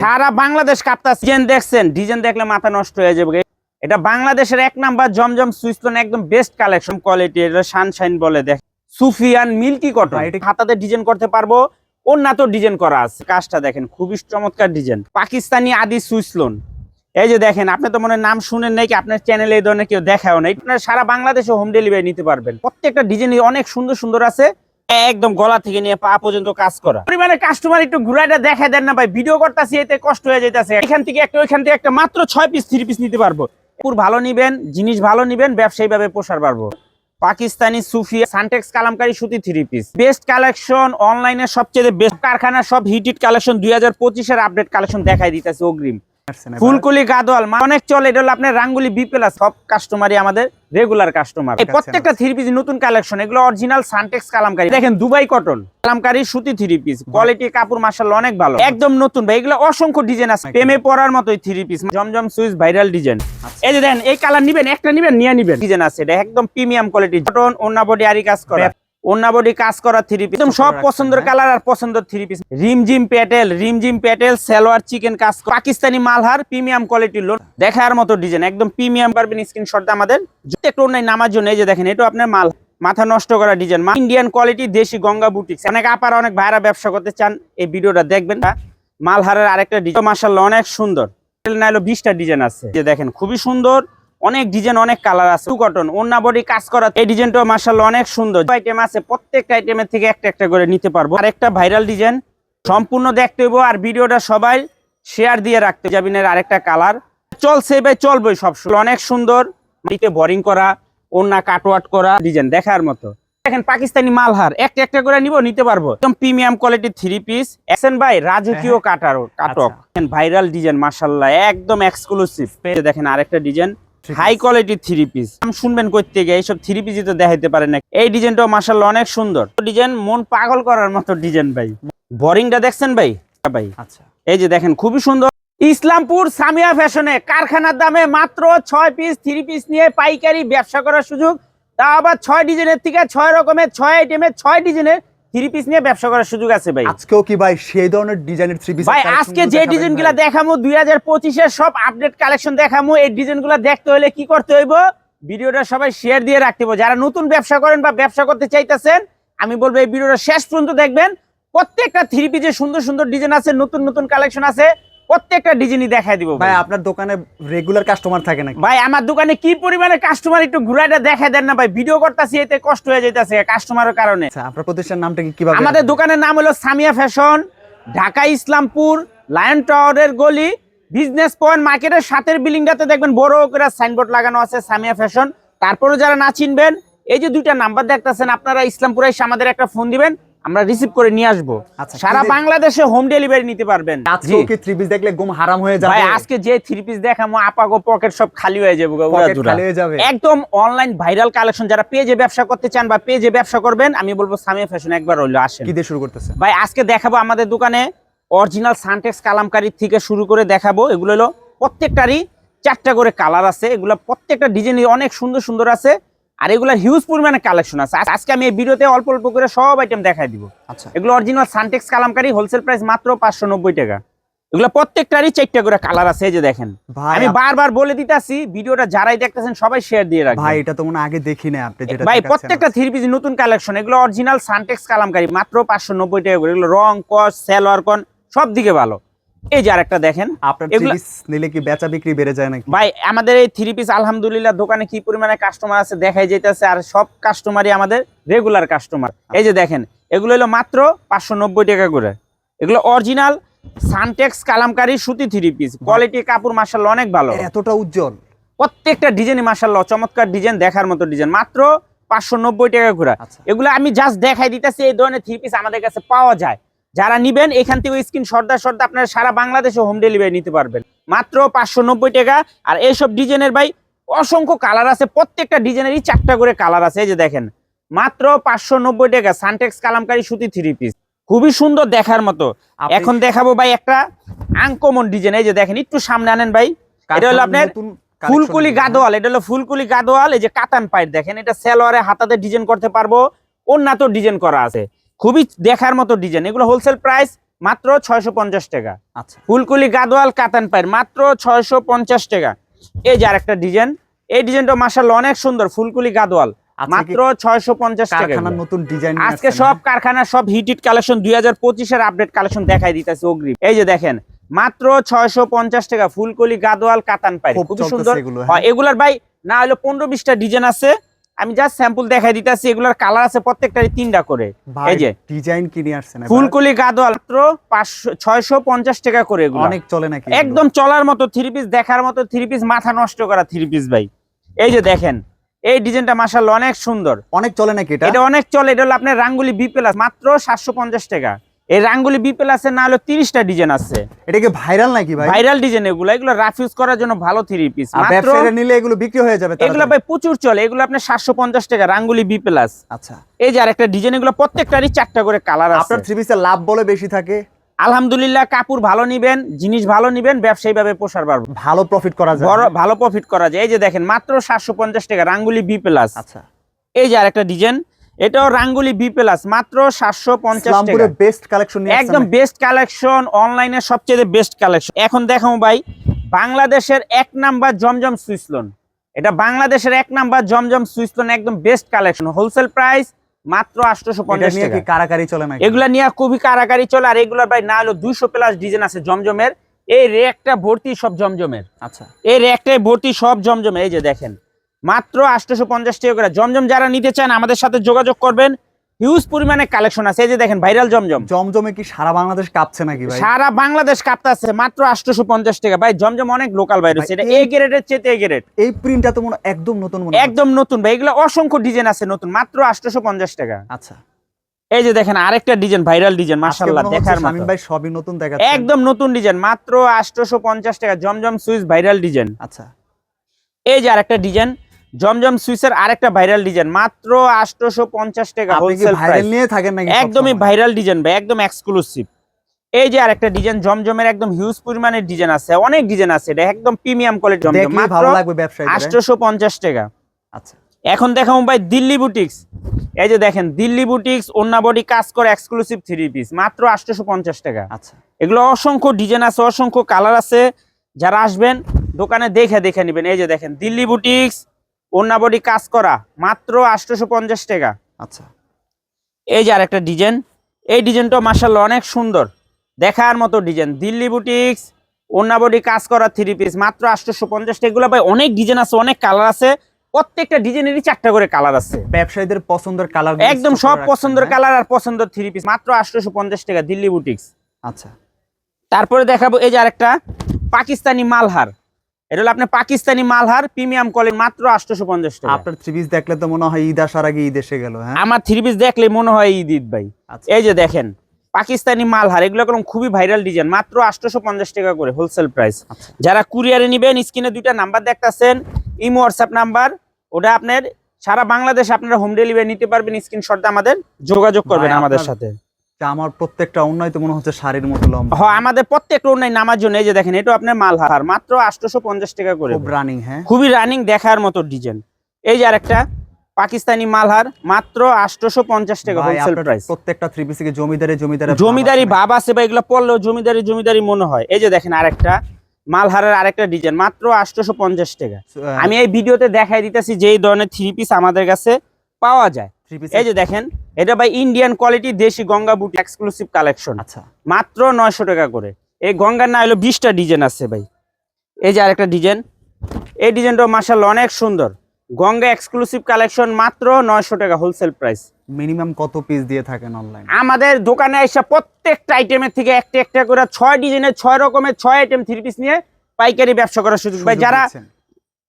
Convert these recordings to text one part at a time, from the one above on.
সারা বাংলাদেশ কাপ্তাস ডিজাইন দেখছেন ডিজাইন দেখলে মাথা নষ্ট হয়ে যাবে। এটা বাংলাদেশের এক নাম্বার জমজম সুইস্তন একদম বেস্ট কালেকশন কোয়ালিটি এটা সানশাইন বলে দেখ। Sufiyan milky cotton. এটা- হাতাতে ডিজাইন করতে পারব অন্যান্য ডিজাইন করা আছে। কাজটা দেখেন খুবই চমৎকার ডিজাইন। পাকিস্তানি আদি সুইসলোন এই যে দেখেন আপনি তো মনে হয় নাম শুনেন নাই কি আপনার চ্যানেলে এই ধরনের কেউ দেখাও নাই। আপনারা সারা বাংলাদেশে হোম ডেলিভারি নিতে পারবেন। প্রত্যেকটা ডিজাইন অনেক সুন্দর সুন্দর আছে। একদম গলা থেকে নিয়ে পা পর্যন্ত কাজ করা। পরিমাণে কাস্টমার একটু ঘুরাইটা দেখা দেন না ভাই ভিডিও করতেছি, এতে কষ্ট হয়ে যাইতেছে। এখান থেকে একটা, ওইখান থেকে একটা মাত্র ছয় পিস থ্রি পিস নিতে পারব। পুর ভালো নিবেন, জিনিস ভালো নিবেন ব্যবসায়ী ভাবে পোষার পারব পাকিস্তানি সুফিয়া সানটেক্স কালামকারী সুতি থ্রি পিস বেস্ট কালেকশন অনলাইনে সবচেয়ে বেস্ট কারখানা সব হিটেড কালেকশন দুই হাজার পঁচিশের আপডেট কালেকশন দেখাই দিতেছে অগ্রিম। ফুলকলি গাদোয়াল অনেক চলে এটা হলো আপনার রাঙ্গুলি বি প্লাস সব কাস্টমারই আমাদের রেগুলার কাস্টমার প্রত্যেকটা থ্রি পিস নতুন কালেকশন এগুলো অরিজিনাল সানটেক্স কালামকারী। দেখেন দুবাই কটন কালামকারী সুতি থ্রি পিস কোয়ালিটি কাপড় মার্শাল অনেক ভালো। একদম নতুন ভাই এগুলো অসংখ্য ডিজাইন আছে। প্রেমে পরার মতোই থ্রি পিস জমজম সুইচ ভাইরাল ডিজাইন এই যে দেখেন এই কালার নিবেন একটা নিবেন নিয়ে নিবেন। ডিজাইন আছে এটা একদম প্রিমিয়াম কোয়ালিটি কটন ওন্না বডি আরি কাজ করা। ওন্না বডি কাজ করা থ্রি পিস একদম সব পছন্দের কালার আর পছন্দের থ্রি পিস রিমজিম প্যাটেল রিমজিম প্যাটেল সালোয়ার চিকেন কাজ পাকিস্তানি মালহার প্রিমিয়াম কোয়ালিটির লোন দেখার মতো ডিজাইন একদম প্রিমিয়াম পারবেন স্ক্রিনশট আমাদের। একটু অন্যায় নামার জন্য এই যে দেখেন এটা আপনার মাল। মাথা নষ্ট করা ডিজাইন ইন্ডিয়ান কোয়ালিটি দেশি গঙ্গা বুটিক্স অনেক আপার অনেক ভাইরা ব্যবসা করতে চান এই ভিডিওটা দেখবেন। মালহারের আরেকটা ডিজাইন মাসাল্লাহ অনেক সুন্দর। নাইলো বিশটা ডিজাইন আছে। যে দেখেন খুবই সুন্দর। অনেক ডিজাইন অনেক কালার আছে। কটন ওন্না বডি কাজ করা এই ডিজাইনটা মাসাল্লাহ অনেক সুন্দর। আইটেম আছে প্রত্যেকটা আইটেমের থেকে একটা একটা করে নিতে পারব। আর একটা ভাইরাল ডিজাইন সম্পূর্ণ দেখতে হইব আর ভিডিওটা সবাই শেয়ার দিয়ে রাখতে যাবেন এর আরেকটা কালার চলছে ভাই চলবে সব সময়। অনেক সুন্দর। মাটিতে বোরিং করা ওন্না কাটওয়াট করা ডিজাইন দেখার মতো। দেখেন পাকিস্তানি মালহার একটা একটা করে নিব নিতে পারব। একদম প্রিমিয়াম কোয়ালিটির থ্রি পিস এসেন ভাই রাজকীয় কাটার কাটক ভাইরাল ডিজাইন মাশাল্লাহ একদম এক্সক্লুসিভ দেখেন আরেকটা design high quality three piece নাম শুনবেন করতে গিয়ে এইসব থ্রি পিসই তো দেখাইতে পারেন না। এই ডিজাইনটাও মাশাল্লাহ অনেক সুন্দর। ডিজাইন মন পাগল করার মতো ডিজাইন ভাই। বোরিংটা দেখছেন ভাই? ভাই। আচ্ছা। এই যে দেখেন খুবই সুন্দর। ইসলামপুর সামিয়া ফ্যাশনে কারখানার দামে মাত্র ছয় পিস থ্রি পিস নিয়ে পাইকারি ব্যবসা করার সুযোগ। তা আবার ছয় ডিজাইনের থেকে ছয় রকমের ছয় আইটেমের ছয় ডিজাইনের থ্রি পিস নিয়ে ব্যবসা করার সুযোগ আছে ভাই। আজকেও কি ভাই সেই ধরনের ডিজাইনের থ্রি পিস ভাই আজকে যে দেখামো সব আপডেট কালেকশন দেখামো এই ডিজাইনগুলা দেখতে হলে কি করতে হইব? ভিডিওটা সবাই শেয়ার দিয়ে রাখতে হবে যারা নতুন ব্যবসা করেন বা ব্যবসা করতে চাইতেছেন আমি বলব এই ভিডিওটা শেষ পর্যন্ত দেখবেন। প্রত্যেকটা থ্রি পিসে সুন্দর সুন্দর ডিজাইন আছে নতুন নতুন কালেকশন আছে। প্রত্যেকটা ডিজাইনই দেখাই দিব ভাই আপনার দোকানে রেগুলার কাস্টমার থাকে না ভাই আমার দোকানে কি পরিমাণে কাস্টমার একটু ঘুরাইটা দেখাই দেন না ভাই। ভিডিও করতেছি এতে কষ্ট হয়ে যাইতেছে কাস্টমারের কারণে। আচ্ছা আপনার প্রতিষ্ঠানের নামটা কি কীভাবে? আমাদের দোকানের নাম হলো সামিয়া ফ্যাশন ঢাকা ইসলামপুর লায়ন টাওয়ারের গলি বিজনেস পয়েন্ট মার্কেটের সাথের বিল্ডিংটাতে দেখবেন বড় করে সাইনবোর্ড লাগানো আছে সামিয়া ফ্যাশন। তারপরে যারা না চিনবেন এই যে দুইটা নাম্বার দেখতেছেন আপনারা ইসলামপুরে এসে আমাদের একটা ফোন দিবেন। আমরা রিসিভ করে নিয়ে আসব। আচ্ছা, সারা বাংলাদেশে হোম ডেলিভারি নিতে পারবেন। আজকেও কি থ্রি পিস দেখলে ঘুম হারাম হয়ে যাবে। ভাই আজকে যে থ্রি পিস দেখামো আপাগো পকেট সব খালি হয়ে যাবে। খালি হয়ে যাবে। একদম অনলাইন ভাইরাল কালেকশন যারা পেজে ব্যবসা করতে চান বা পেজে ব্যবসা করবেন আমি বলব সামিয়া ফ্যাশন একবার হইল আসেন। কি দিয়ে শুরু করতেছে? ভাই আজকে দেখাবো আমাদের দোকানে অরিজিনাল সানটেক্স কালামকারী থেকে শুরু করে দেখাবো। এগুলো হলো প্রত্যেকটারই চারটা করে কালার আছে। এগুলো প্রত্যেকটা ডিজাইন অনেক সুন্দর সুন্দর আছে। আর এগুলো হিউজ পরিমাণে কালেকশন আছে। আজকে আমি এই ভিডিওতে অল্প অল্প করে সব আইটেম দেখাই দিব। আচ্ছা। এগুলো original Suntex kalamkari wholesale price মাত্র পাঁচশো নব্বই টাকা। এগুলো প্রত্যেকটারই চারটা করে কালার আছে যে দেখেন। আমি বারবার বলে দিতেছি ভিডিওটা যারাই দেখতেছেন সবাই শেয়ার দিয়ে রাখবেন। ভাই এটা তো মনে আগে দেখি না আপনি যেটা ভাই প্রত্যেকটা থ্রি পিস নতুন কালেকশন এগুলো অরিজিনাল সানটেক্স কালামকারী মাত্র পাঁচশো নব্বই টাকা করে। এগুলো রং কস সেলোয়ার কন সব দিকে ভালো। এই যে আরেকটা দেখেন আপনার পিস নিলে কি বেচা বিক্রি বেড়ে যায় নাকি? ভাই আমাদের এই থ্রি পিস আলহামদুলিল্লাহ দোকানে কি পরিমাণে কাস্টমার আছে দেখাই যাইতেছে আর সব কাস্টমারই আমাদের রেগুলার কাস্টমার এই যে দেখেন এগুলো হলো মাত্র পাঁচশো নব্বই টাকা করে। এগুলো অরিজিনাল সানটেক্স কালামকারী সুতি থ্রি পিস কোয়ালিটি কাপড় মার্শাল অনেক ভালো। এতটা উজ্জ্বল। প্রত্যেকটা ডিজাইনই মার্শাল্লাহ চমৎকার ডিজাইন দেখার মতো ডিজাইন মাত্র পাঁচশো নব্বই টাকা করে। আচ্ছা। এগুলো আমি জাস্ট দেখাই দিতেছি এই ধরনের থ্রি পিস আমাদের কাছে পাওয়া যায়। যারা নিবেন এখান থেকে স্ক্রিন সর্দার সর্দার আপনারা সারা বাংলাদেশে হোম ডেলিভারি নিতে পারবেন। মাত্র পাঁচশো নব্বই টাকা। আর এইসব ডিজাইনের ভাই অসংখ্য কালার আছে। প্রত্যেকটা ডিজাইনেরই চারটা করে কালার আছে। এই যে দেখেন মাত্র পাঁচশো নব্বই টাকা। সানটেক্স কালামকারী সুতি থ্রি পিস খুবই সুন্দর দেখার মতো। এখন দেখাবো ভাই একটা আনকমন ডিজাইন এই যে দেখেন একটু সামনে আনেন ভাই। এটা হলো আপনার ফুলকুলি গাদোয়াল। এটা হলো ফুলকুলি গাদোয়াল। এই যে কাতান পাইট। দেখেন এটা সেলোয়ারে হাতাতে ডিজাইন করতে পারব। অন্যান্য ডিজাইন করা আছে। খুবই দেখার মতো ডিজাইন এগুলো হোলসেল প্রাইস মাত্র ছয়শো পঞ্চাশ টাকা। আচ্ছা। ফুলকুলি গাদোয়াল কাতান পায়ের মাত্র ছয়শো পঞ্চাশ টাকা। এই যে আরেকটা ডিজাইন এই ডিজাইনটা মাসাল্লাহ অনেক সুন্দর ফুলকুলি গাদোয়াল। মাত্র ছয়শো পঞ্চাশ টাকা নতুন ডিজাইন আজকে সব কারখানা সব হিটেড কালেকশন দুই হাজার পঁচিশের আপডেট কালেকশন দেখাই দিতেছে অগ্রিম। এই যে দেখেন মাত্র ছয়শো পঞ্চাশ টাকা ফুলকলি গাদোয়াল কাতান পাই খুব সুন্দর। হ্যাঁ। হয়। এগুলার ভাই না হলো পনেরো বিশটা ডিজাইন আছে। আমি জাস্ট স্যাম্পল দেখাই দিতেছি এগুলার কালার আছে প্রত্যেকটারই তিনটা করে। এই যে ডিজাইন কিনে আসছেন এবার। ফুলকলি গাদোয়াল মাত্র পাঁচশো ছয়শো পঞ্চাশ টাকা করে এগুলো। অনেক চলে নাকি একদম চলার মতো থ্রি পিস দেখার মতো থ্রি পিস মাথা নষ্ট করা থ্রি পিস ভাই। এই যে দেখেন এই ডিজাইনটা মাসাল্লাহ অনেক সুন্দর। অনেক চলে নাকি এটা? এটা অনেক চলে এটা হলো আপনার রাঙ্গুলি বি প্লাস মাত্র সাতশো পঞ্চাশ টাকা। এই রাঙ্গুলি বি প্লাসের না হলো তিরিশটা ডিজাইন আছে। এটা কি ভাইরাল নাকি ভাই? ভাইরাল ডিজাইন এগুলো এগুলো রাফ ইউজ করার জন্য ভালো থ্রি পিস ব্যবসায়ীরা নিলে এগুলো বিক্রি হয়ে যাবে এগুলো ভাই প্রচুর চলে এগুলো আপনার সাতশো পঞ্চাশ টাকা রাঙ্গুলি বি প্লাস আচ্ছা। এই যে আরেকটা ডিজাইন এগুলো প্রত্যেকটারই চারটা করে কালার আছে। আপনার থ্রি পিসের লাভ বলে বেশি থাকে? আলহামদুলিল্লাহ কাপড় ভালো নিবেন জিনিস ভালো নিবেন ব্যবসায়ী ভাবে পোষার পারব ভালো প্রফিট করা যায়। ভালো প্রফিট করা যায়। এই যে দেখেন মাত্র সাতশো পঞ্চাশ টাকা রাঙ্গুলি বি প্লাস আচ্ছা। এই যে আরেকটা ডিজাইন এটাও রাঙ্গুলি বি প্লাস মাত্র সাতশো পঞ্চাশ বেস্ট কালেকশন একদম বেস্ট কালেকশন অনলাইনে সবচেয়ে বেস্ট কালেকশন এখন দেখাও ভাই বাংলাদেশের এক নাম্বার জমজম সুইসলন এটা বাংলাদেশের এক নাম্বার জমজম সুইসলন একদম বেস্ট কালেকশন হোলসেল প্রাইস মাত্র আটশোশো পঞ্চাশ টাকা। কারাকারি চলে নাকি? এগুলা নিয়ে খুবই কারাকারি চলে। আর এগুলার ভাই না হলো দুইশো প্লাস ডিজাইন আছে জমজমের। এই রেকটা ভর্তি সব জমজমের। আচ্ছা। এই রেকটাই ভর্তি সব জমজমে এই যে দেখেন মাত্র আটশোশো পঞ্চাশ টাকা করে। জমজম যারা নিতে চান আমাদের সাথে যোগাযোগ করবেন। হিউজ পরিমাণে কালেকশন আছে। এই যে দেখেন ভাইরাল জমজম। জমজমে কি সারা বাংলাদেশ কাঁপছে নাকি ভাই? সারা বাংলাদেশ কাঁপতাছে মাত্র আটশোশো পঞ্চাশ টাকা। ভাই জমজম অনেক লোকাল ভাই রয়েছে এটা এ এই- গ্রেডের চেয়ে এ গ্রেড এই প্রিন্টটা তো মনে একদম নতুন মনে একদম নতুন। ভাই এগুলো অসংখ্য ডিজাইন আছে নতুন। মাত্র আটশোশো পঞ্চাশ টাকা। আচ্ছা। এই যে দেখেন আরেকটা ডিজাইন ভাইরাল ডিজাইন মনে হচ্ছে দেখার শামীম মতো ভাই সবই নতুন দেখাচ্ছে। একদম নতুন ডিজাইন মাত্র আটশোশো পঞ্চাশ টাকা। জমজম সুইচ ভাইরাল ডিজাইন আচ্ছা। এই যে আরেকটা ডিজাইন জমজম সুইচের আরেকটা ভাইরাল ডিজাইন। মাত্র আটশোশো পঞ্চাশ টাকা হোলসেল ভাইরাল নিয়ে থাকেন নাকি একদমই ভাইরাল ডিজাইন ভাই একদম এক্সক্লুসিভ এই যে আরেকটা ডিজাইন জমজমের একদম হিউজ পরিমাণের ডিজাইন আছে অনেক ডিজাইন আছে এটা একদম প্রিমিয়াম কোয়ালিটি জমজম। মাত্র পঞ্চাশ টাকা। আচ্ছা। এখন দেখাবো ভাই দিল্লি বুটিক্স এই যে দেখেন দিল্লি বুটিক্স অন্য বডি কাজ করে এক্সক্লুসিভ থ্রি পিস মাত্র আটশোশো পঞ্চাশ টাকা। আচ্ছা। এগুলো অসংখ্য ডিজাইন আছে অসংখ্য কালার আছে। যারা আসবেন দোকানে দেখে দেখে নেবেন। এই যে দেখেন দিল্লি বুটিক্স অন্য বডি কাজ করা মাত্র আটশোশো পঞ্চাশ টাকা। আচ্ছা। এই যে আরেকটা ডিজাইন এই ডিজাইনটা মার্শাল্লাহ অনেক সুন্দর। দেখার মতো ডিজাইন দিল্লি বুটিক্স অন্য বডি কাজ করা থ্রি পিস মাত্র আটশোশো পঞ্চাশ টাকা। এগুলো ভাই অনেক ডিজাইন আছে অনেক কালার আছে প্রত্যেকটা ডিজাইনেরই চারটা করে কালার আছে। ব্যবসায়ীদের পছন্দের কালার একদম সব পছন্দের কালার আর পছন্দের থ্রি পিস মাত্র আটশোশো পঞ্চাশ টাকা দিল্লি বুটিক্স আচ্ছা। তারপরে দেখাবো এই যে আরেকটা পাকিস্তানি মালহার। এটা হলো আপনার পাকিস্তানি মালহার প্রিমিয়াম কোয়ালিটি মাত্র আটশোশো পঞ্চাশ টাকা। আপনার থ্রি পিস দেখলে তো মনে হয় ঈদ আসার আগে ঈদ এসে গেল হ্যাঁ? আমার থ্রি পিস দেখলে মনে হয় ঈদ ঈদ ভাই। আচ্ছা। এই যে দেখেন পাকিস্তানি মালহার এগুলো কোনো খুবই ভাইরাল ডিজাইন মাত্র আটশোশো পঞ্চাশ টাকা করে হোলসেল প্রাইস আচ্ছা। যারা কুরিয়ারে নিবেন স্ক্রিনে দুইটা নাম্বার দেখতেছেন ইমো হোয়াটসঅ্যাপ নাম্বার ওটা আপনার সারা বাংলাদেশ আপনারা হোম ডেলিভারি নিতে পারবেন স্ক্রিনশটটা আমাদের যোগাযোগ করবেন আমাদের সাথে। আমার প্রত্যেকটা অন্যায় তো মনে হচ্ছে শাড়ির মতো লম্বা। হ্যাঁ আমাদের প্রত্যেকটা অন্যায় নামার জন্য এই যে দেখেন এটা আপনার মালহার মাত্র আটশোশো পঞ্চাশ টাকা করে খুব রানিং হ্যাঁ? খুবই রানিং দেখার মতো ডিজাইন এই যে আরেকটা পাকিস্তানি মালহার মাত্র আটশোশো পঞ্চাশ টাকা হোলসেল প্রাইস প্রত্যেকটা থ্রি পিস থেকে জমিদারি জমিদারি জমিদারি ভাব আছে বা এগুলো পড়লেও জমিদারি জমিদারি মনে হয়। এই যে দেখেন আরেকটা মালহারের আরেকটা ডিজাইন মাত্র আটশোশো পঞ্চাশ টাকা আমি এই ভিডিওতে দেখাই দিতেছি যে এই ধরনের থ্রি পিস আমাদের কাছে পাওয়া যায়। এই যে দেখেন এটা ভাই ইন্ডিয়ান কোয়ালিটি দেশি গঙ্গা বুটি এক্সক্লুসিভ কালেকশন আচ্ছা। মাত্র নয়শো টাকা করে। এই গঙ্গার না হলো বিশটা ডিজাইন আছে ভাই। এই যে আরেকটা ডিজাইন এই ডিজাইনটা মার্শাল অনেক সুন্দর। গঙ্গা এক্সক্লুসিভ কালেকশন মাত্র নয়শো টাকা হোলসেল প্রাইস মিনিমাম কত পিস দিয়ে থাকেন অনলাইন আমাদের দোকানে এসে প্রত্যেকটা আইটেমের থেকে একটা একটা করে ছয় ডিজাইনের ছয় রকমের ছয় আইটেম থ্রি পিস নিয়ে পাইকারি ব্যবসা করার সুযোগ ভাই যারা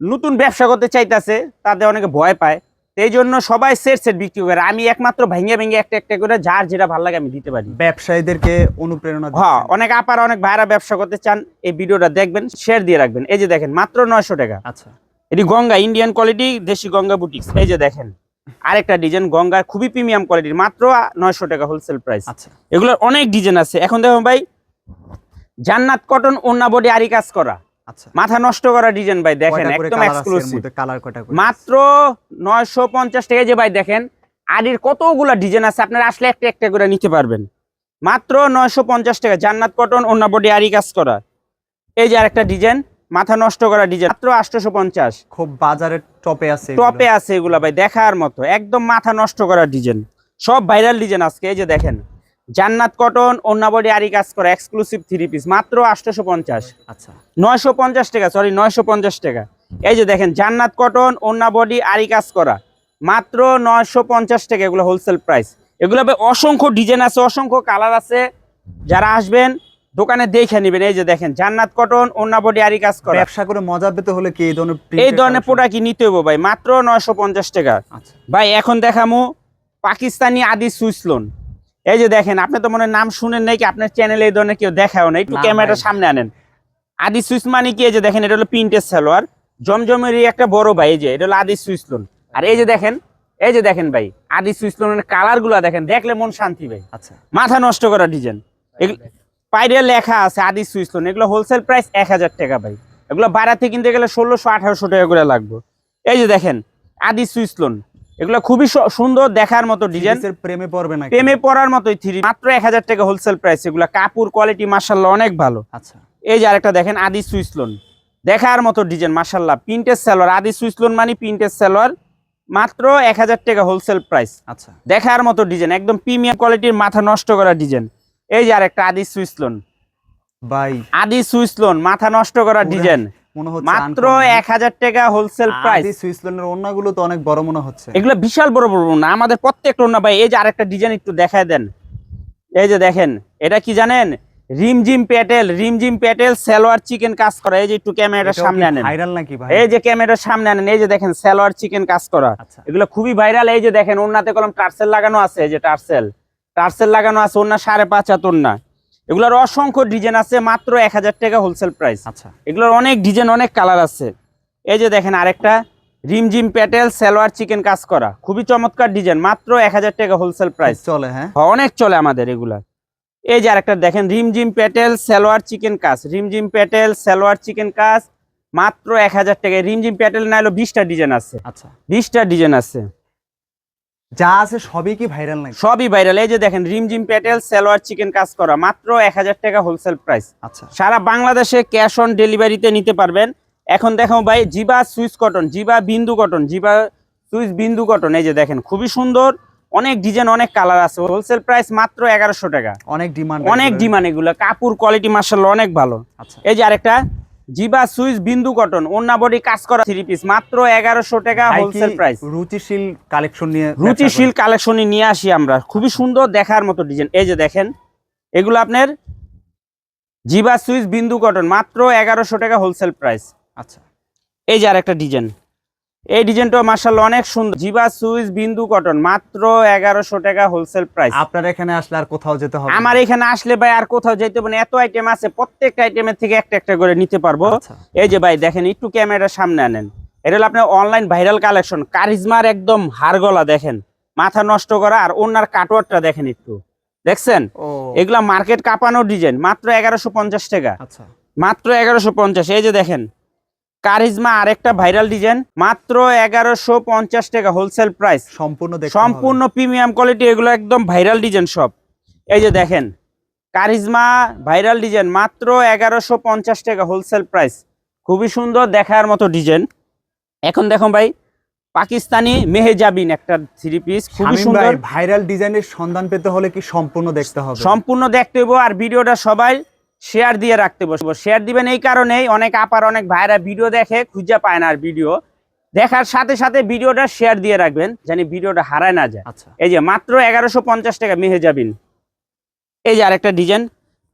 নতুন ব্যবসা করতে চাইতেছে তাদের অনেকে ভয় পায়। এই জন্য সবাই সেট সেট বিক্রি করে। আমি একমাত্র ভেঙে ভেঙে একটা একটা করে যার যেটা ভালো লাগে আমি দিতে পারি। ব্যবসায়ীদেরকে অনুপ্রেরণা হ্যাঁ অনেক আপার অনেক ভাইরা ব্যবসা করতে চান এই ভিডিওটা দেখবেন শেয়ার দিয়ে রাখবেন। এই যে দেখেন মাত্র নয়শো টাকা। আচ্ছা। এটি গঙ্গা ইন্ডিয়ান কোয়ালিটি দেশি গঙ্গা বুটিক্স এই যে দেখেন আরেকটা ডিজাইন গঙ্গার খুবই প্রিমিয়াম কোয়ালিটির মাত্র নয়শো টাকা হোলসেল প্রাইস আচ্ছা। এগুলোর অনেক ডিজাইন আছে। এখন দেখো ভাই জান্নাত কটন ওন্না বডি আরি কাজ করা। মাথা নষ্ট করা ডিজাইন ভাই দেখেন একদম এক্সক্লুসিভ কালার করে? মাত্র নয়শো পঞ্চাশ টাকা যে ভাই দেখেন আরির কতগুলা ডিজাইন আছে আপনারা আসলে একটা একটা করে নিতে পারবেন। মাত্র নয়শো পঞ্চাশ টাকা জান্নাত কটন অন্য বডি আরি কাজ করা। এই যে আরেকটা ডিজাইন মাথা নষ্ট করা ডিজাইন মাত্র আটশোশো পঞ্চাশ। খুব বাজারের টপে আছে টপে আছে এগুলা ভাই দেখার মতো একদম মাথা নষ্ট করা ডিজাইন সব ভাইরাল ডিজাইন আজকে এই যে দেখেন। জান্নাত কটন অন্য বডি আরি কাজ করা এক্সক্লুসিভ থ্রি পিস মাত্র আটশোশো পঞ্চাশ। আচ্ছা। নয়শো পঞ্চাশ টাকা সরি নয়শো পঞ্চাশ টাকা। এই যে দেখেন জান্নাত কটন ওন্না বডি আরি কাজ করা মাত্র নয়শো পঞ্চাশ টাকা এগুলো হোলসেল প্রাইস এগুলো অসংখ্য ডিজাইন আছে অসংখ্য কালার আছে। যারা আসবেন দোকানে দেখে নেবেন। এই যে দেখেন জান্নাত কটন ওন্না বডি আরি কাজ করা। ব্যবসা করে মজা পেতে হলে কি এই ধরনের এই ধরনের? প্রোডাক্ট নিতে হইব ভাই মাত্র নয়শো পঞ্চাশ টাকা। আচ্ছা। ভাই এখন দেখামু পাকিস্তানি আদি সুইসলোন এই যে দেখেন আপনি তো মনে নাম শুনেন নাই কি আপনার চ্যানেলে এই ধরনের কেউ দেখাও না একটু ক্যামেরাটা সামনে আনেন। আদি সুইস মানে কি? এই যে দেখেন এটা হলো প্রিন্টের সালোয়ার। জমজমেরই একটা বড় ভাই এই যে এটা হলো আদি সুইসলোন আর এই যে দেখেন এই যে দেখেন ভাই আদি সুইসলোনের কালারগুলা দেখেন দেখলে মন শান্তি ভাই। আচ্ছা। মাথা নষ্ট করা ডিজাইন বাইরে লেখা আছে আদি সুইসলোন এগুলো হোলসেল প্রাইস এক হাজার টাকা ভাই। এগুলো বাড়াতে কিনতে গেলে ষোলোশো আঠারোশো টাকা করে লাগবে। এই যে দেখেন আদি সুইসলোন এগুলো খুবই সুন্দর দেখার মতো ডিজাইন প্রেমে পড়বে না প্রেমে পড়ার মতোই থ্রি মাত্র এক হাজার টাকা হোলসেল প্রাইস এগুলো কাপড় কোয়ালিটি মার্শাল্লাহ অনেক ভালো। আচ্ছা। এই যে আরেকটা দেখেন আদি সুইসলোন দেখার মতো ডিজাইন মার্শাল্লাহ প্রিন্টের সালোয়ার আদি সুইসলোন মানে প্রিন্টের সালোয়ার মাত্র এক হাজার টাকা হোলসেল প্রাইস আচ্ছা। দেখার মতো ডিজাইন একদম প্রিমিয়াম কোয়ালিটির মাথা নষ্ট করা ডিজাইন এই যে আরেকটা আদি সুইসলোন ভাই। আদি সুইসলোন মাথা নষ্ট করা ডিজাইন মনে হচ্ছে মাত্র টাকা হোলসেল প্রাইস সুইসল্যান্ডের অন্যগুলো তো অনেক বড় মনে হচ্ছে। এগুলো বিশাল বড় বড় না আমাদের প্রত্যেকটা ভাই এই যে আরেকটা ডিজাইন একটু দেখায় দেন। এই যে দেখেন এটা কি জানেন? রিমজিম প্যাটেল রিমজিম প্যাটেল সালোয়ার চিকেন কাজ করা। এই যে একটু ক্যামেরাটার সামনে আনেন। ভাইরাল নাকি ভাই? এই যে ক্যামেরার সামনে আনেন। এই যে দেখেন সালোয়ার চিকেন কাজ করা। আচ্ছা। এগুলো খুবই ভাইরাল এই যে দেখেন ওনাতে কলম টার্সেল লাগানো আছে। এই যে টার্সেল। টার্সেল লাগানো আছে ওনা সাড়ে পাঁচ হাত ওনা এগুলোর অসংখ্য ডিজাইন আছে মাত্র এক হাজার টাকা হোলসেল প্রাইস আচ্ছা। এগুলোর অনেক ডিজাইন অনেক কালার আছে। এই যে দেখেন আরেকটা রিমজিম প্যাটেল সালোয়ার চিকেন কাজ করা। খুবই চমৎকার ডিজাইন মাত্র এক হাজার টাকা হোলসেল প্রাইস চলে হ্যাঁ। অনেক চলে আমাদের এগুলা। এই যে আরেকটা দেখেন রিমজিম প্যাটেল সালোয়ার চিকেন কাজ। রিমজিম প্যাটেল সালোয়ার চিকেন কাজ মাত্র এক হাজার টাকা। রিমজিম প্যাটেল না হলো বিশটা ডিজাইন আছে। আচ্ছা। বিশটা ডিজাইন আছে। যা আছে সবই কি ভাইরাল নাকি? সবই ভাইরাল এই যে দেখেন রিমজিম প্যাটেল সালোয়ার চিকেন কাজ করা মাত্র এক হাজার টাকা হোলসেল প্রাইস আচ্ছা। সারা বাংলাদেশে ক্যাশ অন ডেলিভারিতে নিতে পারবেন। এখন দেখো ভাই জিবা সুইস কটন জিবা বিন্দু কটন জিবা সুইস বিন্দু কটন। এই যে দেখেন খুবই সুন্দর অনেক ডিজাইন অনেক কালার আছে। হোলসেল প্রাইস মাত্র এগারোশো টাকা। অনেক ডিমান্ড অনেক ডিমান্ড এগুলো। কাপড় কোয়ালিটি মার্শাল অনেক ভালো। আচ্ছা। এই যে আরেকটা জিবা সুইস বিন্দু কটন অন্য বডি কাজ করা থ্রি পিস মাত্র এগারোশো টাকা হোলসেল প্রাইস রুচিশীল কালেকশন নিয়ে রুচিশীল কালেকশন নিয়ে আসি আমরা। খুবই সুন্দর দেখার মতো ডিজাইন এই যে দেখেন এগুলো আপনার জিবা সুইস বিন্দু কটন মাত্র এগারোশো টাকা হোলসেল প্রাইস আচ্ছা। এই যে আর একটা ডিজাইন এই ডিজাইনটা মার্শাল অনেক সুন্দর। জিবা সুইস বিন্দু কটন মাত্র এগারোশো টাকা হোলসেল প্রাইস আপনার এখানে আসলে আর কোথাও যেতে হবে আমার এখানে আসলে ভাই আর কোথাও যেতে হবে না। এত আইটেম আছে প্রত্যেকটা আইটেমের থেকে একটা একটা করে নিতে পারব। আচ্ছা। এই যে ভাই দেখেন একটু ক্যামেরা সামনে আনেন। এটা হলো আপনার অনলাইন ভাইরাল কালেকশন কারিজমার একদম হাড়গলা দেখেন। মাথা নষ্ট করা আর ওনার কাটওয়ারটা দেখেন একটু। দেখছেন? এগুলা মার্কেট কাঁপানো ডিজাইন মাত্র এগারোশো পঞ্চাশ টাকা। আচ্ছা। মাত্র এগারোশো পঞ্চাশ। এই যে দেখেন কারিজমা আরেকটা ভাইরাল ডিজাইন মাত্র এগারোশো পঞ্চাশ টাকা হোলসেল প্রাইস সম্পূর্ণ সম্পূর্ণ প্রিমিয়াম কোয়ালিটি এগুলো একদম ভাইরাল ডিজাইন সব। এই যে দেখেন কারিজমা ভাইরাল ডিজাইন মাত্র এগারোশো পঞ্চাশ টাকা হোলসেল প্রাইস খুবই সুন্দর দেখার মতো ডিজাইন। এখন দেখুন ভাই পাকিস্তানি মেহেজাবিন একটা থ্রি পিস খুবই সুন্দর। ভাইরাল ডিজাইনের সন্ধান পেতে হলে কি সম্পূর্ণ দেখতে হবে? সম্পূর্ণ দেখতে হইব। আর ভিডিওটা সবাই শেয়ার দিয়ে রাখতে বসবো। শেয়ার দিবেন এই কারণেই অনেক আপার অনেক ভাইরা ভিডিও দেখে খুঁজে পায় না আর ভিডিও দেখার সাথে সাথে ভিডিওটা শেয়ার দিয়ে রাখবেন জানি ভিডিওটা হারায় না যায়। আচ্ছা। এই যে মাত্র এগারোশো পঞ্চাশ টাকা মেহেজাবিন। এই যে আরেকটা ডিজাইন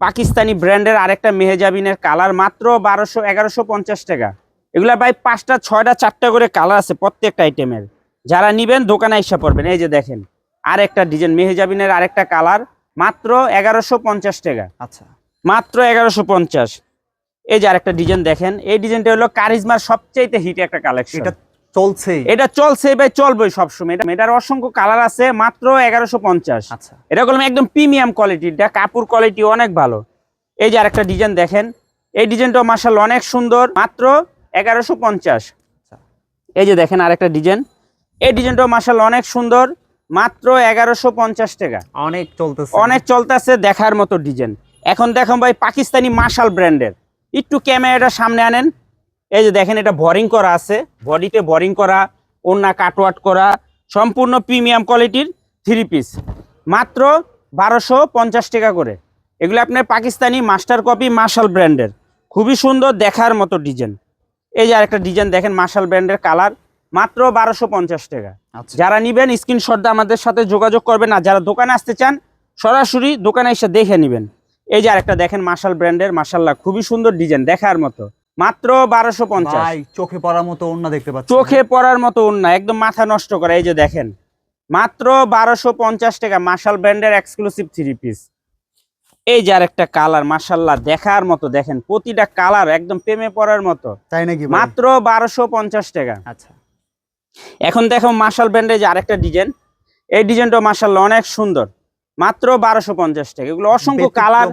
পাকিস্তানি ব্র্যান্ডের আরেকটা মেহেজাবিনের কালার মাত্র বারোশো এগারোশো পঞ্চাশ টাকা। এগুলা ভাই পাঁচটা ছয়টা চারটা করে কালার আছে প্রত্যেকটা আইটেমের যারা নিবেন দোকানে এসে পড়বেন। এই যে দেখেন আরেকটা ডিজাইন মেহেজাবিনের আরেকটা কালার মাত্র এগারোশো পঞ্চাশ টাকা। আচ্ছা। মাত্র এগারোশো পঞ্চাশ। এই যে আরেকটা ডিজাইন দেখেন এই ডিজাইনটা হলো কারিজমার সবচাইতে হিট একটা কালেকশন। এটা চলছেই। এটা চলছে ভাই চলবেই সবসময়। এটা এটার অসংখ্য কালার আছে মাত্র এগারোশো পঞ্চাশ। আচ্ছা। এটা করলাম একদম প্রিমিয়াম কোয়ালিটিটা কাপড় কোয়ালিটি অনেক ভালো। এই যে আরেকটা ডিজাইন দেখেন এই ডিজাইনটা মার্শাল অনেক সুন্দর মাত্র এগারোশো পঞ্চাশ। আচ্ছা। এই যে দেখেন আরেকটা ডিজাইন এই ডিজাইনটা মার্শাল অনেক সুন্দর মাত্র এগারোশো পঞ্চাশ টাকা। অনেক চলতেছে। অনেক চলতেছে দেখার মতো ডিজাইন। এখন দেখুন ভাই পাকিস্তানি মার্শাল ব্র্যান্ডের একটু ক্যামেরাটা সামনে আনেন। এই যে দেখেন এটা বোরিং করা আছে। বডিতে বোরিং করা ওন্না কাটওয়াট করা সম্পূর্ণ প্রিমিয়াম কোয়ালিটির থ্রি পিস মাত্র বারোশো পঞ্চাশ টাকা করে। এগুলো আপনার পাকিস্তানি মাস্টার কপি মার্শাল ব্র্যান্ডের খুবই সুন্দর দেখার মতো ডিজাইন এই যে আরেকটা ডিজাইন দেখেন মার্শাল ব্র্যান্ডের কালার মাত্র বারোশো পঞ্চাশ টাকা। আচ্ছা। যারা নিবেন স্ক্রিনশট দিয়ে আমাদের সাথে যোগাযোগ করবেন। আর যারা দোকানে আসতে চান সরাসরি দোকানে এসে দেখে নেবেন। এই যে আরেকটা দেখেন মার্শাল ব্র্যান্ডের মার্শাল্লাহ খুবই সুন্দর ডিজাইন দেখার মতো। মাত্র বারোশো পঞ্চাশ। চোখে পড়ার মতো অন্য দেখতে পাচ্ছি। চোখে পড়ার মতো না একদম মাথা নষ্ট করা এই যে দেখেন। মাত্র বারোশো পঞ্চাশ টাকা মার্শাল ব্র্যান্ডের এক্সক্লুসিভ থ্রি পিস এই যে আরেকটা কালার মার্শাল্লাহ দেখার মতো দেখেন প্রতিটা কালার একদম প্রেমে পড়ার মতো। তাই নাকি মাত্র বারোশো পঞ্চাশ টাকা। আচ্ছা। এখন দেখো মার্শাল ব্র্যান্ডের যে আরেকটা ডিজাইন এই ডিজাইনটা মার্শাল্লাহ অনেক সুন্দর। মাত্র বারোশো পঞ্চাশ টাকা। এগুলো অসংখ্য কালার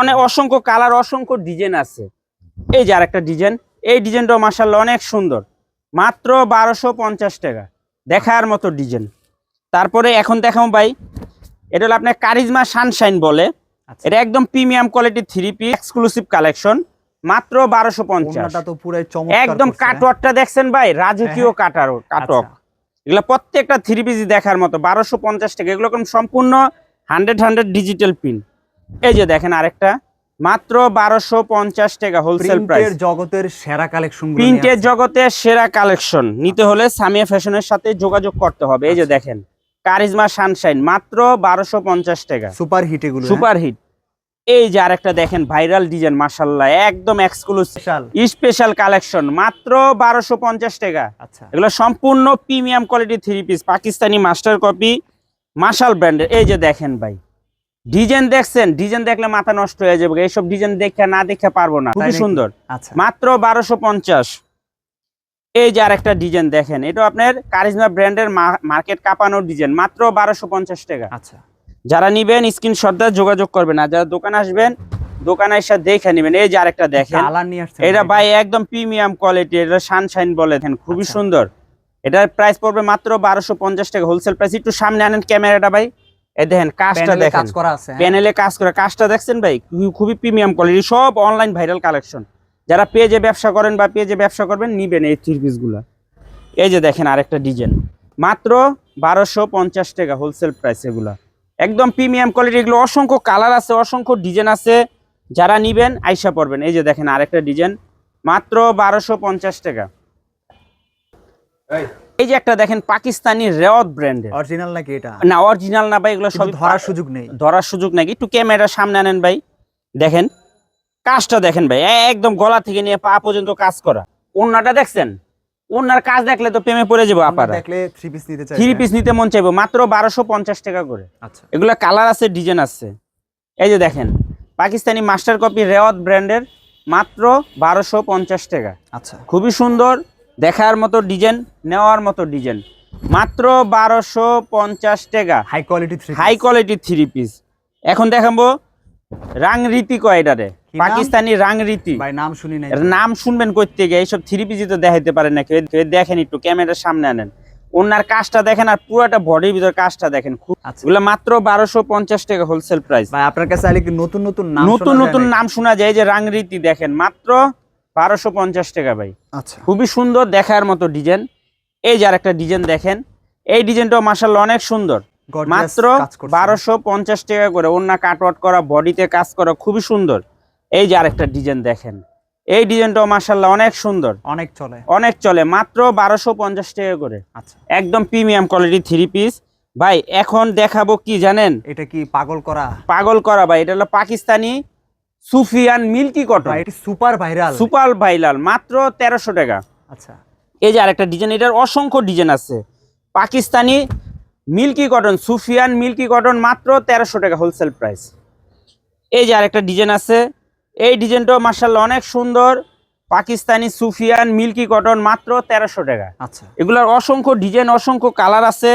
অনেক অসংখ্য কালার অসংখ্য ডিজাইন আছে। এই যে আরেকটা ডিজাইন এই ডিজাইনটা মার্শাল্লাহ অনেক সুন্দর। মাত্র বারোশো পঞ্চাশ টাকা। দেখার মতো ডিজাইন তারপরে এখন দেখাও ভাই এটা হলো আপনার কারিজমা সানশাইন বলে। আচ্ছা। এটা একদম premium quality three piece exclusive collection মাত্র বারোশো পঞ্চাশ। একদম। কাটওয়ারটা দেখছেন ভাই রাজকীয় হ্যাঁ। কাটার কাটক আচ্ছা, এগুলো প্রত্যেকটা থ্রি পিস দেখার মতো। বারোশো পঞ্চাশ টাকা। এগুলো সম্পূর্ণ হান্ড্রেড হান্ড্রেড ডিজিটাল পিন এই যে দেখেন আরেকটা মাত্র বারোশো পঞ্চাশ টাকা হোলসেল প্রাইস। জগতের সেরা কালেকশন প্রিন্টের জগতে সেরা কালেকশন। নিতে হলে সামিয়া ফ্যাশনের সাথে যোগাযোগ করতে হবে। এই যে আচ্ছা। দেখেন কারিজমা সানশাইন মাত্র বারোশো পঞ্চাশ টাকা। সুপার হিট এগুলো সুপার হিট। এই যে আরেকটা দেখেন ভাইরাল ডিজাইন মাসাল্লাহ একদম এক্সক্লুসিভ স্পেশাল। স্পেশাল কালেকশন মাত্র বারোশো পঞ্চাশ টাকা। আচ্ছা। এগুলো সম্পূর্ণ premium quality three piece Pakistani master copy martial ব্র্যান্ডের এই যে দেখেন ভাই। ডিজাইন দেখছেন? ডিজাইন দেখলে মাথা নষ্ট হয়ে যাবে। এইসব ডিজাইন দেখে না দেখে পারব না। খুবই সুন্দর। আচ্ছা। মাত্র বারোশো পঞ্চাশ। এই যে আরেকটা ডিজাইন দেখেন। এটা আপনার কারিজমা ব্র্যান্ডের মার্কেট কাঁপানোর ডিজাইন মাত্র বারোশো পঞ্চাশ টাকা। আচ্ছা। যারা নিবেন স্ক্রিনশট দিয়ে যোগাযোগ করবেন। আর যারা দোকানে আসবেন দোকানে এসে দেখে নেবেন। এই যে আরেকটা দেখেন। এটা ভাই একদম প্রিমিয়াম কোয়ালিটি এটা সানশাইন বলে খুবই আচ্ছা। সুন্দর। এটার প্রাইস পড়বে মাত্র বারোশো পঞ্চাশ টাকা। হোলসেল প্রাইস একটু সামনে আনেন ক্যামেরাটা ভাই। দেখেন কাজটা দেখেন। কাজ করা আছে? প্যানেলে কাজ করে কাজটা দেখছেন ভাই? খুবই- খুবই প্রিমিয়াম কোয়ালিটি সব অনলাইন ভাইরাল কালেকশন যারা পেজে ব্যবসা করেন বা পেজে ব্যবসা করবেন নিবেন এই থ্রি পিসগুলো এই যে দেখেন আরেকটা ডিজাইন মাত্র বারোশো পঞ্চাশ টাকা হোলসেল প্রাইস এগুলা। একদম প্রিমিয়াম কোয়ালিটি এগুলো অসংখ্য কালার আছে অসংখ্য ডিজাইন আছে। যারা নিবেন আইসা পড়বেন। এই যে দেখেন আরেকটা ডিজাইন মাত্র বারোশো পঞ্চাশ টাকা। এই। যে একটা দেখেন পাকিস্তানি রেওয়াত ব্র্যান্ডের অরিজিনাল নাকি এটা? না অরিজিনাল না ভাই এগুলো সব ধরার সুযোগ নেই। ধরার সুযোগ নাকি একটু ক্যামেরার সামনে আনেন ভাই। দেখেন কাজটা দেখেন ভাই। একদম গলা থেকে নিয়ে পা পর্যন্ত কাজ করা। ওন্নাটা দেখছেন? ওন্নার কাজ দেখলে তো প্রেমে পড়ে যাব আপারা দেখলে থ্রি পিস নিতে চাই থ্রি পিস নিতে মন চাইব। মাত্র বারোশো পঞ্চাশ টাকা করে। আচ্ছা। এগুলো কালার আছে ডিজাইন আছে। এই যে দেখেন পাকিস্তানি মাস্টার কপি রেওয়াত ব্র্যান্ডের মাত্র বারোশো পঞ্চাশ টাকা। আচ্ছা। খুবই সুন্দর দেখার মতো ডিজাইন নেওয়ার মতো ডিজাইন। মাত্র বারোশো পঞ্চাশ টাকা। High quality high quality three piece এখন দেখাবো রাং রীতি কয় এটারে কি নাম? পাকিস্তানি রাং রীতি ভাই নাম শুনি নাই। নাম শুনবেন কই থেকে এইসব থ্রি পিসই তো দেখাইতে পারেন না কেউ দেখেন একটু ক্যামেরার সামনে আনেন। ওনার কাজটা দেখেন আর পুরোটা বডির ভিতর কাজটা দেখেন। খুব আচ্ছা। এগুলো মাত্র বারোশো পঞ্চাশ টাকা হোলসেল প্রাইস ভাই আপনার কাছে নতুন নতুন নাম নতুন শোনা যায় নতুন নাম শোনা যায় যে রাং রীতি দেখেন মাত্র বারোশো পঞ্চাশ টাকা ভাই। আচ্ছা। খুবই সুন্দর দেখার মতো ডিজাইন। এই যে আরেকটা ডিজাইন দেখেন এই ডিজাইনটাও মাসাল্লাহ অনেক সুন্দর। মাত্র বারোশো পঞ্চাশ টাকা করে অন্য কাটওয়াট করা বডিতে কাজ করা খুবই সুন্দর। এই যে আরেকটা ডিজাইন দেখেন এই ডিজাইনটাও মাসাল্লাহ অনেক সুন্দর। অনেক চলে। অনেক চলে মাত্র বারোশো পঞ্চাশ টাকা করে। আচ্ছা। একদম প্রিমিয়াম কোয়ালিটি থ্রি পিস। ভাই এখন দেখাবো কি জানেন? এটা কি পাগল করা? পাগল করা ভাই এটা হলো পাকিস্তানি সুফিয়ান মিল্কি কটন। এটা সুপার ভাইরাল। সুপার ভাইলাল মাত্র তেরোশো টাকা। আচ্ছা। এই যে আরেকটা ডিজাইন এটার অসংখ্য ডিজাইন আছে। Pakistani milky cotton Sufiyan milky cotton মাত্র তেরোশো টাকা হোলসেল প্রাইস এই যে আরেকটা ডিজাইন আছে। এই ডিজাইনটাও মার্শাল্লাহ অনেক সুন্দর। পাকিস্তানি সুফিয়ান মিল্কি কটন মাত্র তেরোশো টাকা। আচ্ছা। এগুলোর অসংখ্য ডিজাইন অসংখ্য কালার আছে।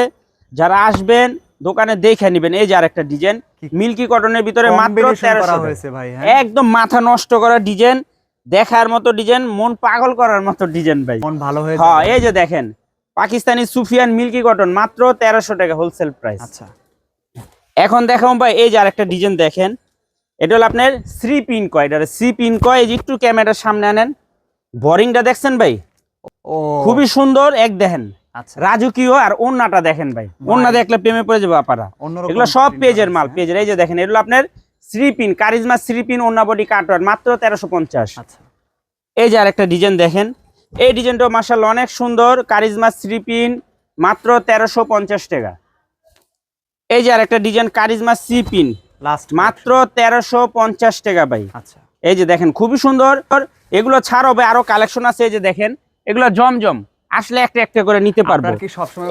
যারা আসবেন দোকানে দেখে নিবেন। এই যে আরেকটা ডিজাইন। মিল্কি কটনের ভিতরে মাত্র তেরোশো ভাই হ্যাঁ? একদম মাথা নষ্ট করা ডিজাইন। দেখার মতো ডিজাইন মন পাগল করার মতো ডিজাইন ভাই। মন ভালো হয়ে হ্যাঁ এই যে দেখেন পাকিস্তানি সুফিয়ান মিল্কি কটন মাত্র তেরোশো টাকা হোলসেল প্রাইস আচ্ছা। এখন দেখাবো ভাই এই যে আরেকটা ডিজাইন দেখেন। এটা হলো আপনার থ্রি পিন কয় এটা থ্রি পিন কয় এই যে একটু ক্যামেরার সামনে আনেন। বোরিংটা দেখছেন ভাই? ও। খুবই সুন্দর এক দেখেন। রাজকীয় আর ওন্নাটা দেখেন ভাই। ওন্না দেখলে প্রেমে পড়ে যাবে আপনারা এগুলো সব পেজের মাল পেজের। এই যে দেখেন এগুলো আপনার three pin charisma three pin ওন্না বডি কাটওয়ার মাত্র তেরোশো পঞ্চাশ। আচ্ছা। এই যে আরেকটা ডিজাইন দেখেন এই ডিজাইনটা মার্শাল অনেক সুন্দর কারিজমা থ্রি পিন মাত্র তেরোশো পঞ্চাশ টাকা। এই যে আরেকটা ডিজাইন কারিজমা সি পিন লাস্ট মাত্র তেরোশো পঞ্চাশ টাকা ভাই। আচ্ছা। এই যে দেখেন খুবই সুন্দর। এগুলো ছাড় হবে আরও কালেকশন আছে এই যে দেখেন এগুলো জমজম। আসলে একটা একটা করে নিতে পারব।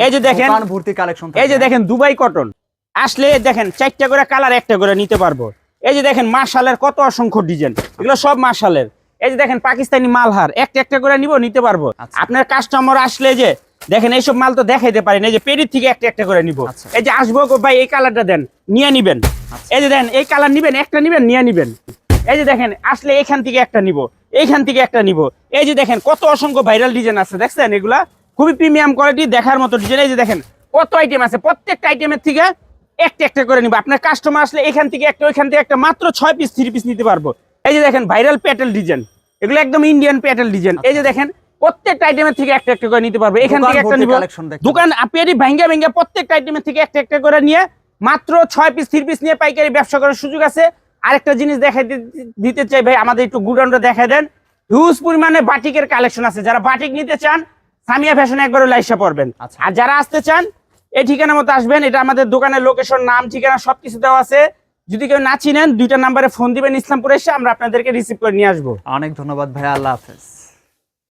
এই যে দেখেন, ভর্তি কালেকশন এই যে দেখেন দুবাই কটন আসলে দেখেন চারটা করে কালার একটা করে নিতে পারব। এই যে দেখেন মার্শালের কত অসংখ্য ডিজাইন এগুলো সব মার্শালের এই যে দেখেন পাকিস্তানি মালহার। একটা একটা করে নিব নিতে পারব। আচ্ছা। আপনার কাস্টমার আসলে যে দেখেন এইসব মাল তো দেখাইতে পারেন এই যে পেরির থেকে একটা একটা করে নিব। আচ্ছা। এই যে আসব গো ভাই এই কালারটা দেন নিয়ে নিবেন। এই যে দেখেন এই কালার নিবেন একটা নিবেন নিয়ে নিবেন। এই যে দেখেন আসলে এখান থেকে একটা নিব এইখান থেকে একটা নিব। এই যে দেখেন কত অসংখ্য ভাইরাল ডিজাইন আছে দেখছেন এগুলা? খুবই প্রিমিয়াম কোয়ালিটি দেখার মতো ডিজাইন এই যে দেখেন কত আইটেম আছে প্রত্যেকটা আইটেমের থেকে একটা একটা করে নিব। আপনার কাস্টমার আসলে এখান থেকে একটা ওইখান থেকে একটা মাত্র ছয় পিস থ্রি পিস নিতে পারব। এই যে দেখেন ভাইরাল প্যাটেল ডিজাইন এগুলো একদম ইন্ডিয়ান প্যাটেল ডিজাইন এই যে দেখেন প্রত্যেকটা আইটেমের থেকে একটা একটা করে নিতে পারব। এখান থেকে একটা নিব। দোকান আপনি ভাঙ্গা ভাঙ্গা প্রত্যেকটা আইটেমের থেকে একটা একটা করে নিয়ে মাত্র ছয় পিস থ্রি পিস নিয়ে পাইকারি ব্যবসা করার সুযোগ আছে আরেকটা জিনিস দেখাই দিতে চাই ভাই আমাদের একটু গুডাউনটা দেখাই দেন। হিউজ পরিমাণে বাটিকের কালেকশন আছে। যারা বাটিক নিতে চান সামিয়া ফ্যাশন একবার লাইসা পড়বেন আচ্ছা। আর যারা আসতে চান এই ঠিকানা মতো আসবেন। এটা আমাদের দোকানের লোকেশন নাম ঠিকানা সবকিছু দেওয়া আছে। যদি কেউ না চিনেন দুইটা নাম্বারে ফোন দিবেন ইসলামপুরে এসে আমরা আপনাদেরকে রিসিভ করে নিয়ে আসব। অনেক ধন্যবাদ ভাই আল্লাহ হাফেজ।